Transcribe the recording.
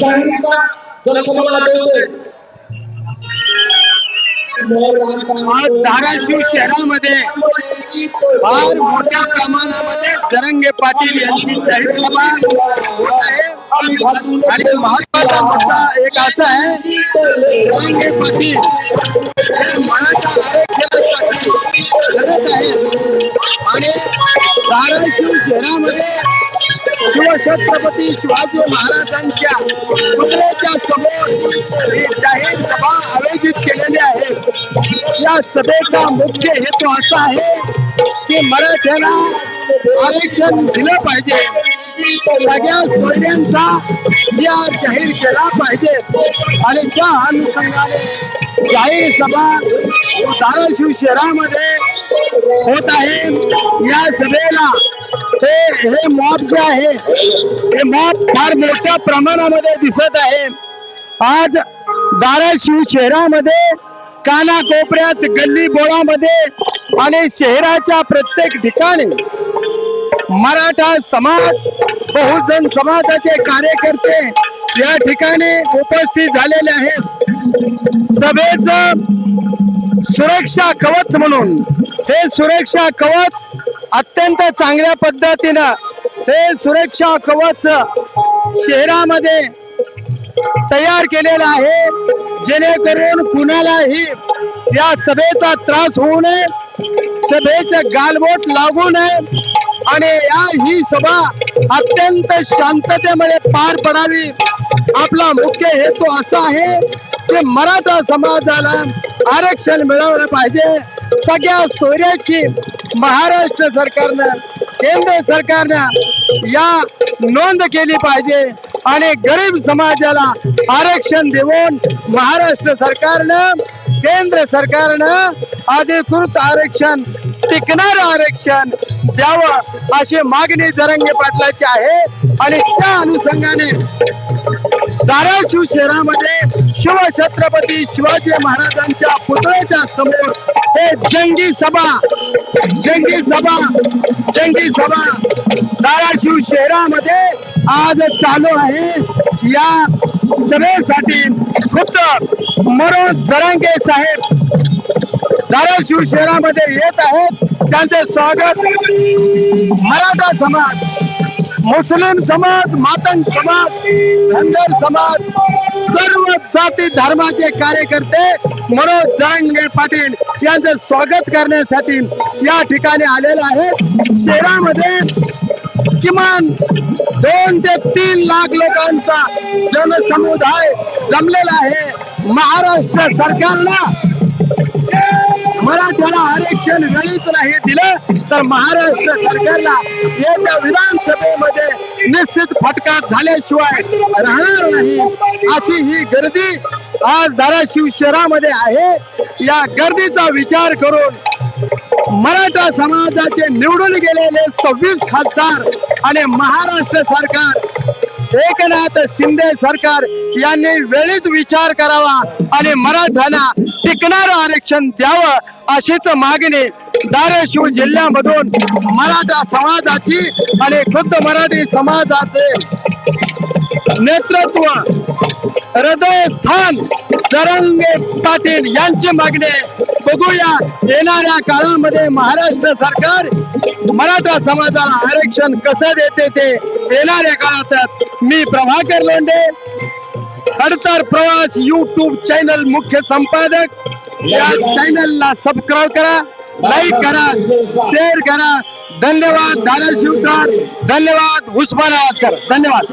शाहिरीचा जसं मला आठवतंय. आज धाराशिव शहरामध्ये फार मोठ्या प्रमाणामध्ये जरंगे पाटील यांची जाहीर सभा होत आहे. आणि महत्वाचा मुद्दा एक असा आहे जरंगे पाटील हे मराठा आरक्षणासाठी लढत आहेत. शिवछत्रपती शिवाजी महाराजांच्या पुतळ्याच्या समोर ही जाहीर सभा आयोजित केलेली आहे. या सभेचा मुख्य हेतू असा आहे की मराठ्याला आरक्षण दिलं पाहिजे. सगळ्या सोयऱ्यांचा या जाहीर केला पाहिजे. आणि त्या अनुषंगाने जाहीर सभा धाराशिव शहरामध्ये होत आहे. या सभेत हे हे मॉब जे आहे हे मॉब फार मोठ्या प्रमाणामध्ये दिसत आहे. आज धाराशिव शहरामध्ये कानाकोपऱ्यात गल्ली बोळामध्ये आणि शहराच्या प्रत्येक ठिकाणी मराठा समाज बहुजन समाजाचे कार्यकर्ते या ठिकाणी उपस्थित झालेले आहेत. सभेच सुरक्षा कवच म्हणून हे सुरक्षा कवच अत्यंत चांगल्या पद्धतीनं हे सुरक्षा कवच शहरामध्ये तयार केलेलं आहे. जेणेकरून कुणालाही या सभेचा त्रास होऊ नये सभेचे गालबोट लागू नये आणि या ही सभा अत्यंत शांततेमध्ये पार पडावी. आपला मुख्य हेतू असा आहे की मराठा समाजाला आरक्षण मिळवलं पाहिजे. सगळ्या सोयऱ्याची महाराष्ट्र सरकारनं केंद्र सरकारनं या नोंद केली पाहिजे आणि गरीब समाजाला आरक्षण देऊन महाराष्ट्र सरकारनं केंद्र सरकारनं अधिकृत आरक्षण टिकणार आरक्षण द्यावं अशी मागणी जरंगे पाटलाची आहे. आणि त्या अनुषंगाने धाराशिव शहरामध्ये शिवछत्रपती शिवाजी महाराजांच्या पुतळ्याच्या समोर हे जंगी सभा जंगी सभा जंगी सभा धाराशिव शहरामध्ये आज चालू आहे. या सभेसाठी खुद्द मनोज जरांगे साहेब धाराशिव शहरामध्ये येत आहेत. त्यांचे स्वागत मराठा समाज मुस्लिम समाज मातंग समाज धनगर समाज सर्व जाती धर्माचे कार्यकर्ते मनोज जरांगे पाटील यांचं स्वागत करण्यासाठी या ठिकाणी आलेले आहे. शहरामध्ये किमान दोन ते तीन लाख लोकांचा जनसमुदाय जमलेला आहे. महाराष्ट्र सरकारला मराठ्याला आरक्षण वेळीच नाही दिलं तर महाराष्ट्र सरकारला येत्या विधानसभेमध्ये निश्चित फटका झाल्याशिवाय राहणार नाही. अशी ही गर्दी आज धाराशिव शहरामध्ये आहे. या गर्दीचा विचार करून मराठा समाजाचे निवडून गेलेले सव्वीस खासदार आणि महाराष्ट्र सरकार एकनाथ शिंदे सरकार यांनी वेळीच विचार करावा आणि मराठ्यांना टिकणारं आरक्षण द्यावं अशीच मागणी धाराशिव जिल्ह्यामधून मराठा समाजाची आणि खुद्द मराठी समाजाचे नेतृत्व हृदयस्थान जरंगे पाटील यांची मागणी बघूया येणाऱ्या काळामध्ये महाराष्ट्र सरकार मराठा समाजाला आरक्षण कसं देते ते येणाऱ्या काळात मी प्रभाकर लोंढे खडतर प्रवास युट्यूब चॅनल मुख्य संपादक. या चॅनलला सबस्क्राईब करा लाईक करा शेअर करा. धन्यवाद धाराशिवकर धन्यवाद उस्मानाबादकर धन्यवाद.